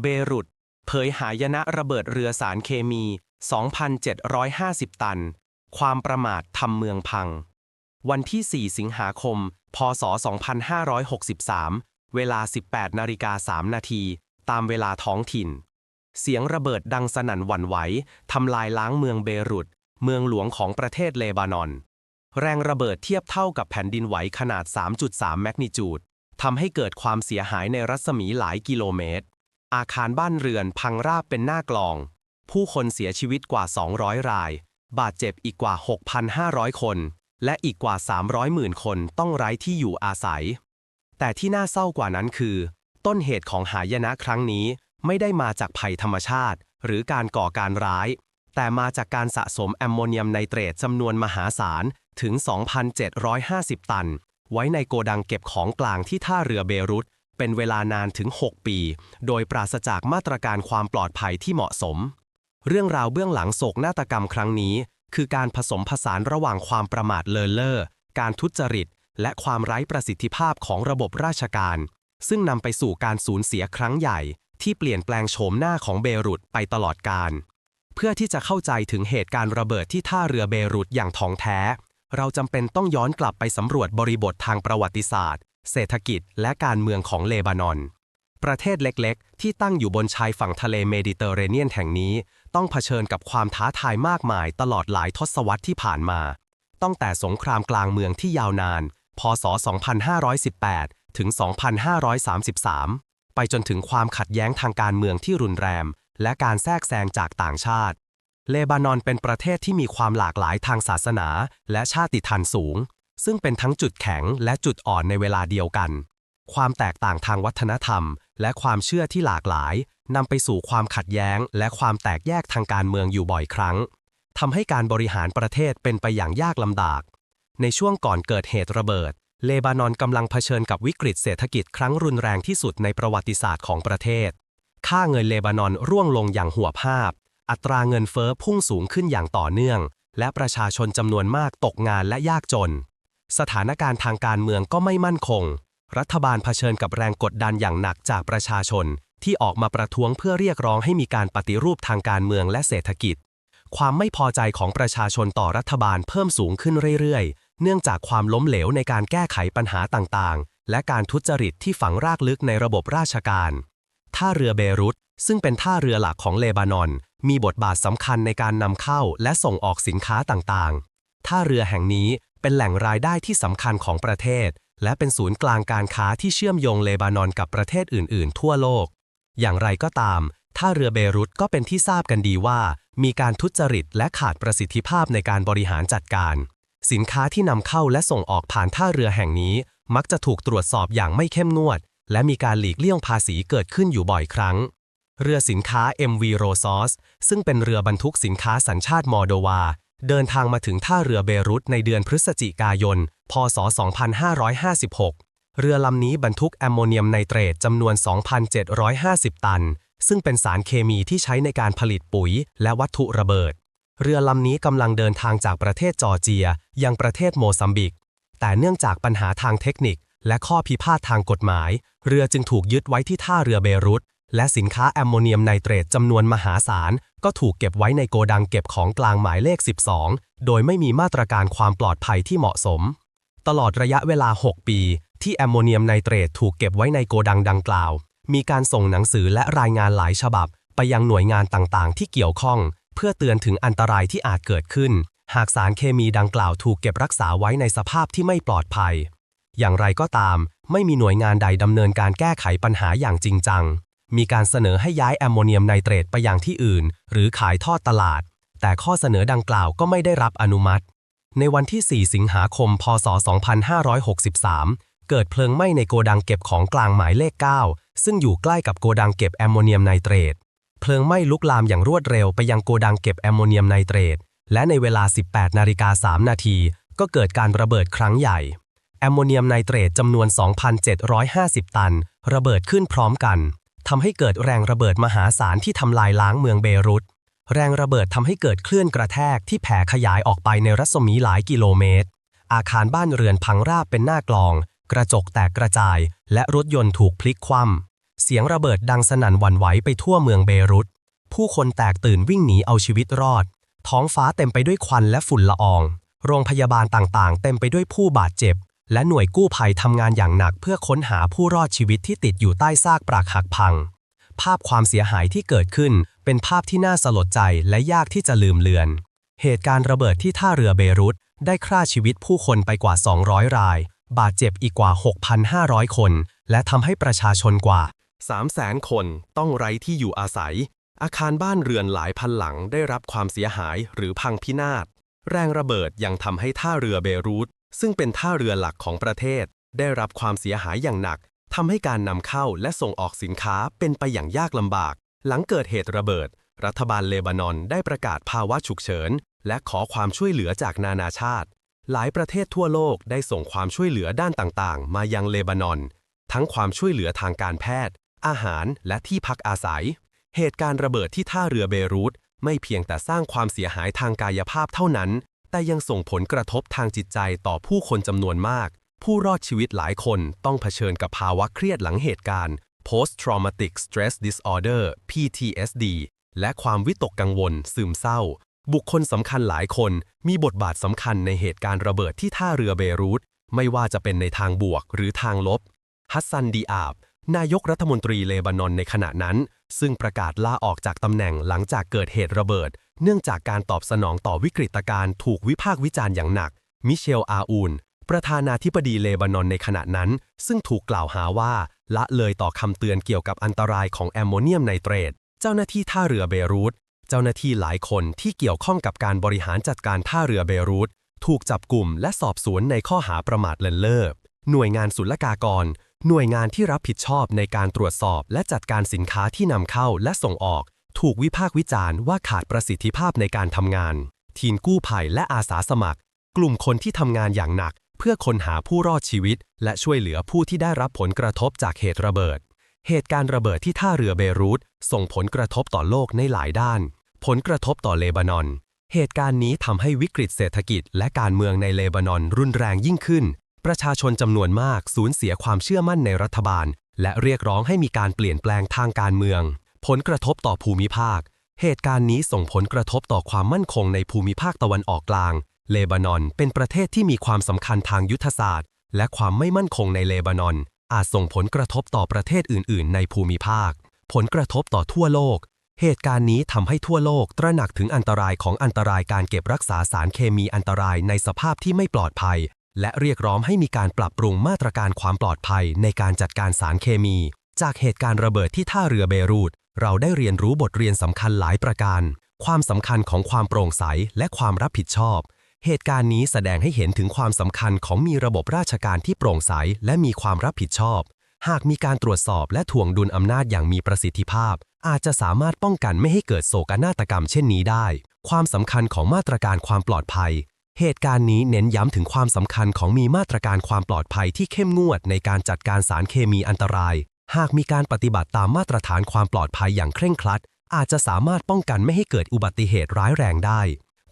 เบรุต เผยหายนะระเบิดเรือสารเคมี 2,750 ตัน ความประมาททำเมืองพัง วันที่ 4 สิงหาคม พศ 2563 เวลา 18นาฬิกา3นาที ตามเวลาท้องถิ่น เสียงระเบิดดังสนั่นหวั่นไหวทำลายล้างเมืองเบรุต เมืองหลวงของประเทศเลบานอน แรงระเบิดเทียบเท่ากับแผ่นดินไหวขนาด 3.3 แมกนิจูดทำให้เกิดความเสียหายในรัศมีหลายกิโลเมตร อาคารบ้านเรือนพังราบเป็นหน้ากลอง ผู้คนเสียชีวิตกว่า 200 ราย บาดเจ็บอีกกว่า 6,500 คน และอีกกว่า 300หมื่นคนต้องไร้ที่อยู่อาศัย แต่ที่น่าเศร้ากว่านั้นคือ ต้นเหตุของหายนะครั้งนี้ไม่ได้มาจากภัยธรรมชาติ หรือการก่อการร้าย แต่มาจากการสะสมแอมโมเนียมไนเตรตจำนวนมหาศาลถึง 2,750 ตัน ไว้ในโกดังเก็บของกลางที่ท่าเรือเบรุต เป็นเวลานานถึง 6 ปี โดยปราศจากมาตรการความปลอดภัยที่เหมาะสม เรื่องราวเบื้องหลังโศกนาฏกรรมครั้งนี้ คือการผสมผสานระหว่างความประมาทเลินเล่อ การทุจริต และความไร้ประสิทธิภาพของระบบราชการ ซึ่งนำไปสู่การสูญเสียครั้งใหญ่ ที่เปลี่ยนแปลงโฉมหน้าของเบรุตไปตลอดกาลเพื่อที่จะเข้าใจถึงเหตุการณ์ระเบิดที่ท่าเรือเบรุตอย่างถ่องแท้ เราจำเป็นต้องย้อนกลับไปสำรวจบริบททางประวัติศาสตร์ เศรษฐกิจและการเมืองของเลบานอน ประเทศเล็กๆ ที่ตั้งอยู่บนชายฝั่งทะเลเมดิเตอร์เรเนียนแห่งนี้ ต้องเผชิญกับความท้าทายมากมายตลอดหลายทศวรรษที่ผ่านมาตั้งแต่สงครามกลางเมืองที่ยาวนาน พศ 2518 ถึง 2533 ไปจนถึงความขัดแย้งทางการเมืองที่รุนแรง และการแทรกแซงจากต่างชาติ เลบานอนเป็นประเทศที่มีความหลากหลายทางศาสนา และชาติพันธุ์สูง ซึ่งเป็นทั้งจุดแข็งและจุดอ่อนในเวลาเดียวกัน ความแตกต่างทางวัฒนธรรม และความเชื่อที่หลากหลายนำไปสู่ความขัดแย้ง และความแตกแยกทางการเมืองอยู่บ่อยครั้งทำให้การบริหารประเทศเป็นไปอย่างยากลำบาก ในช่วงก่อนเกิดเหตุระเบิด เลบานอนกำลังเผชิญกับวิกฤตเศรษฐกิจครั้งรุนแรงที่สุดในประวัติศาสตร์ของประเทศ ค่าเงินเลบานอนร่วงลงอย่างหัวภาพ อัตราเงินเฟอ้อพุ่งสูงขึ้นอย่างต่อเนื่อง และประชาชนจำนวนมากตกงานและยากจน สถานการณ์ทางการเมืองก็ไม่มั่นคง รัฐบาลเผชิญกับแรงกดดันอย่างหนักจากประชาชน ที่ออกมาประท้วงเพื่อเรียกร้องให้มีการปฏิรูปทางการเมืองและเศรษฐกิจ ความไม่พอใจของประชาชนต่อรัฐบาลเพิ่มสูงขึ้นเรื่อยๆ เนื่องจากความล้มเหลวในการแก้ไขปัญหาต่างๆ และการทุจริตที่ฝังรากลึกในระบบราชการ ท่าเรือเบรุตซึ่งเป็นท่าเรือหลักของเลบานอน มีบทบาทสำคัญในการนำเข้าและส่งออกสินค้าต่างๆ ท่าเรือแห่งนี้ เป็นแหล่งรายได้ที่สำคัญของประเทศ และเป็นศูนย์กลางการค้าที่เชื่อมโยงเลบานอนกับประเทศอื่น ๆ ทั่วโลก อย่างไรก็ตาม ท่าเรือเบรุตก็เป็นที่ทราบกันดีว่า มีการทุจริตและขาดประสิทธิภาพในการบริหารจัดการ สินค้าที่นำเข้าและส่งออกผ่านท่าเรือแห่งนี้ มักจะถูกตรวจสอบอย่างไม่เข้มงวด และมีการหลีกเลี่ยงภาษีเกิดขึ้นอยู่บ่อยครั้งเรือสินค้า MV Rosos ซึ่งเป็นเรือบรรทุกสินค้าสัญชาติมอโดวา เดินทางมาถึงท่าเรือเบรุตในเดือนพฤศจิกายน พศ 2556 เรือลำนี้บรรทุกแอมโมเนียมไนเตรตจำนวน 2,750 ตัน ซึ่งเป็นสารเคมีที่ใช้ในการผลิตปุ๋ยและวัตถุระเบิด เรือลำนี้กำลังเดินทางจากประเทศจอร์เจีย ยังประเทศโมซัมบิก แต่เนื่องจากปัญหาทางเทคนิค และข้อพิพาททางกฎหมาย เรือจึงถูกยึดไว้ที่ท่าเรือเบรุตและสินค้าแอมโมเนียมไนเตรตจำนวนมหาศาล ก็ถูกเก็บไว้ในโกดังเก็บของกลางหมายเลข 12 โดยไม่มีมาตรการความปลอดภัยที่เหมาะสม ตลอดระยะเวลา 6 ปี ที่แอมโมเนียมไนเตรตถูกเก็บไว้ในโกดังดังกล่าว มีการส่งหนังสือและรายงานหลายฉบับ ไปยังหน่วยงานต่างๆ ที่เกี่ยวข้อง เพื่อเตือนถึงอันตรายที่อาจเกิดขึ้น หากสารเคมีดังกล่าวถูกเก็บรักษาไว้ในสภาพที่ไม่ปลอดภัย อย่างไรก็ตาม ไม่มีหน่วยงานใดดำเนินการแก้ไขปัญหาอย่างจริงจัง มีการเสนอให้ย้ายแอมโมเนียมไนเตรตไปยังที่อื่น หรือขายทอดตลาด แต่ข้อเสนอดังกล่าวก็ไม่ได้รับอนุมัติ ในวันที่ 4 สิงหาคม พศ 2563 เกิดเพลิงไหม้ในโกดังเก็บของกลางหมายเลข 9 ซึ่งอยู่ใกล้กับโกดังเก็บแอมโมเนียมไนเตรต เพลิงไหม้ลุกลามอย่างรวดเร็วไปยังโกดังเก็บแอมโมเนียมไนเตรต และในเวลา 18 นาฬิกา 3 นาที ก็เกิดการระเบิดครั้งใหญ่แอมโมเนียมไนเตรตจำนวน 2,750 ตัน ระเบิดขึ้นพร้อมกัน ทำให้เกิดแรงระเบิดมหาศาลที่ทำลายล้างเมืองเบรุต แรงระเบิดทำให้เกิดคลื่นกระแทกที่แผ่ขยายออกไปในรัศมีหลายกิโลเมตร อาคารบ้านเรือนพังราบเป็นหน้ากลอง กระจกแตกกระจาย และรถยนต์ถูกพลิกคว่ำเสียงระเบิดดังสนั่นหวั่นไหวไปทั่วเมืองเบรุต ผู้คนแตกตื่นวิ่งหนีเอาชีวิตรอด ท้องฟ้าเต็มไปด้วยควันและฝุ่นละออง โรงพยาบาลต่างๆ เต็มไปด้วยผู้บาดเจ็บ และหน่วยกู้ภัยทำงานอย่างหนักเพื่อค้นหาผู้รอดชีวิตที่ติดอยู่ใต้ซากปรักหักพัง ภาพความเสียหายที่เกิดขึ้น เป็นภาพที่น่าสลดใจและยากที่จะลืมเลือน เหตุการณ์ระเบิดที่ท่าเรือเบรุตได้ฆ่าชีวิตผู้คนไปกว่า 200 ราย บาดเจ็บอีกกว่า 6,500 คน และทำให้ประชาชนกว่า 300,000 คนต้องไร้ที่อยู่อาศัย อาคารบ้านเรือนหลายพันหลังได้รับความเสียหายหรือพังพินาศแรงระเบิดยังทำให้ท่าเรือเบรุต ซึ่งเป็นท่าเรือหลักของประเทศ ได้รับความเสียหายอย่างหนักทำให้การนำเข้าและส่งออกสินค้าเป็นไปอย่างยากลำบาก หลังเกิดเหตุระเบิด รัฐบาลเลบานอนได้ประกาศภาวะฉุกเฉิน และขอความช่วยเหลือจากนานาชาติ หลายประเทศทั่วโลกได้ส่งความช่วยเหลือด้านต่างๆ มายังเลบานอน ทั้งความช่วยเหลือทางการแพทย์ อาหารและที่พักอาศัย เหตุการณ์ระเบิดที่ท่าเรือเบรุตไม่เพียงแต่สร้างความเสียหายทางกายภาพเท่านั้น แต่ยังส่งผลกระทบทางจิตใจต่อผู้คนจำนวนมาก ผู้รอดชีวิตหลายคนต้องเผชิญกับภาวะเครียดหลังเหตุการณ์ post traumatic stress disorder PTSD และความวิตกกังวล ซึมเศร้า บุคคลสำคัญหลายคนมีบทบาทสำคัญในเหตุการณ์ระเบิดที่ท่าเรือเบรุตไม่ว่าจะเป็นในทางบวกหรือทางลบ ฮัสซันดีอาบ นายกรัฐมนตรีเลบานอนในขณะนั้น ซึ่งประกาศลาออกจากตำแหน่งหลังจากเกิดเหตุระเบิด เนื่องจากการตอบสนองต่อวิกฤตการณ์ถูกวิพากษ์วิจารณ์อย่างหนัก มิเชล อาอูน ประธานาธิบดีเลบานอนในขณะนั้น ซึ่งถูกกล่าวหาว่า ละเลยต่อคำเตือนเกี่ยวกับอันตรายของแอมโมเนียมไนเตรต เจ้าหน้าที่ท่าเรือเบรุตเจ้าหน้าที่หลายคนที่เกี่ยวข้องกับการบริหารจัดการท่าเรือเบรุตถูกจับกลุ่มและสอบสวนในข้อหาประมาทเลินเล่อ หน่วยงานศุลกากร หน่วยงานที่รับผิดชอบในการตรวจสอบและจัดการสินค้าที่นำเข้าและส่งออก ถูกวิพากษ์วิจารณ์ว่าขาดประสิทธิภาพในการทำงาน ทีมกู้ภัยและอาสาสมัคร กลุ่มคนที่ทำงานอย่างหนัก เพื่อค้นหาผู้รอดชีวิต และช่วยเหลือผู้ที่ได้รับผลกระทบจากเหตุระเบิด เหตุการณ์ระเบิดที่ท่าเรือเบรุตส่งผลกระทบต่อโลกในหลายด้าน ผลกระทบต่อเลบานอน เหตุการณ์นี้ทำให้วิกฤตเศรษฐกิจ และการเมืองในเลบานอนรุนแรงยิ่งขึ้น ประชาชนจำนวนมากสูญเสียความเชื่อมั่นในรัฐบาล และเรียกร้องให้มีการเปลี่ยนแปลงทางการเมือง ผลกระทบต่อภูมิภาค เหตุการณ์นี้ส่งผลกระทบต่อความมั่นคงในภูมิภาคตะวันออกกลาง เลบานอน เป็นประเทศที่มีความสำคัญทางยุทธศาสตร์ และความไม่มั่นคงในเลบานอน อาจส่งผลกระทบต่อประเทศอื่น ๆ ในภูมิภาค ผลกระทบต่อทั่วโลก เหตุการณ์นี้ทำให้ทั่วโลกตระหนักถึงอันตรายของอันตรายการเก็บรักษาสารเคมีอันตรายในสภาพที่ไม่ปลอดภัย และเรียกร้องให้มีการปรับปรุงมาตรการความปลอดภัยในการจัดการสารเคมี จากเหตุการณ์ระเบิดที่ท่าเรือเบรูต เราได้เรียนรู้บทเรียนสำคัญหลายประการ ความสำคัญของความโปร่งใสและความรับผิดชอบ เหตุการณ์นี้แสดงให้เห็นถึงความสำคัญของมีระบบราชการที่โปร่งใสและมีความรับผิดชอบ หากมีการตรวจสอบและถ่วงดุลอำนาจอย่างมีประสิทธิภาพ อาจจะสามารถป้องกันไม่ให้เกิดโศกนาฏกรรมเช่นนี้ได้ ความสำคัญของมาตรการความปลอดภัยเหตุการณ์นี้เน้นย้ำถึงความสำคัญของมีมาตรการความปลอดภัยที่เข้มงวดในการจัดการสารเคมีอันตราย หากมีการปฏิบัติตามมาตรฐานความปลอดภัยอย่างเคร่งครัด อาจจะสามารถป้องกันไม่ให้เกิดอุบัติเหตุร้ายแรงได้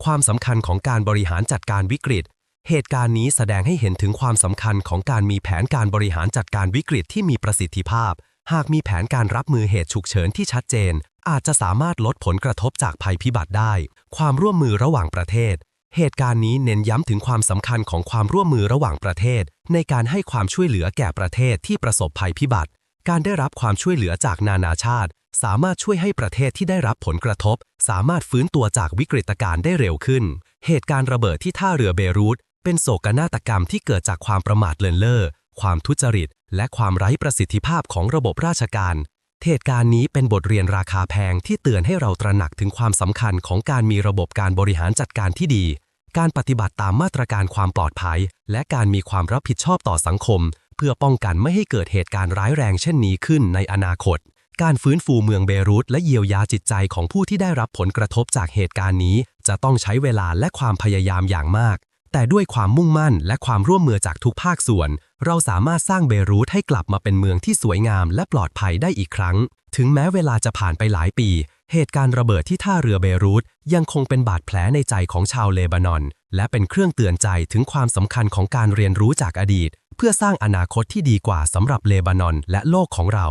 ความสำคัญของการบริหารจัดการวิกฤต เหตุการณ์นี้แสดงให้เห็นถึงความสำคัญของการมีแผนการบริหารจัดการวิกฤตที่มีประสิทธิภาพ หากมีแผนการรับมือเหตุฉุกเฉินที่ชัดเจน อาจจะสามารถลดผลกระทบจากภัยพิบัติได้ ความร่วมมือระหว่างประเทศเหตุการณ์นี้เน้นย้ำถึงความสำคัญของความร่วมมือระหว่างประเทศ ในการให้ความช่วยเหลือแก่ประเทศที่ประสบภัยพิบัติ การได้รับความช่วยเหลือจากนานาชาติ สามารถช่วยให้ประเทศที่ได้รับผลกระทบ สามารถฟื้นตัวจากวิกฤตการณ์ได้เร็วขึ้น เหตุการณ์ระเบิดที่ท่าเรือเบรุตเป็นโศกนาฏกรรมที่เกิดจากความประมาทเลินเล่อ ความทุจริต และความไร้ประสิทธิภาพของระบบราชการ เหตุการณ์นี้เป็นบทเรียนราคาแพงที่เตือนให้เราตระหนักถึงความสำคัญของการมีระบบการบริหารจัดการที่ดี การปฏิบัติตามมาตรการความปลอดภัย และการมีความรับผิดชอบต่อสังคม พื่อป้องกันไม่ให้เกิดเหตุการณ์ร้ายแรงเช่นนี้ขึ้นในอนาคต การฟื้นฟูเมืองเบรุตและเยียวยาจิตใจของผู้ที่ได้รับผลกระทบจากเหตุการณ์นี้ จะต้องใช้เวลาและความพยายามอย่างมาก แต่ด้วยความมุ่งมั่นและความร่วมมือจากทุกภาคส่วน เราสามารถสร้างเบรุตให้กลับมาเป็นเมืองที่สวยงามและปลอดภัยได้อีกครั้ง ถึงแม้เวลาจะผ่านไปหลายปี เหตุการณ์ระเบิดที่ท่าเรือเบรุตยังคงเป็นบาดแผลในใจของชาวเลบานอน และเป็นเครื่องเตือนใจถึงความสำคัญของการเรียนรู้จากอดีต เพื่อสร้างอนาคตที่ดีกว่าสำหรับเลบานอนและโลกของเรา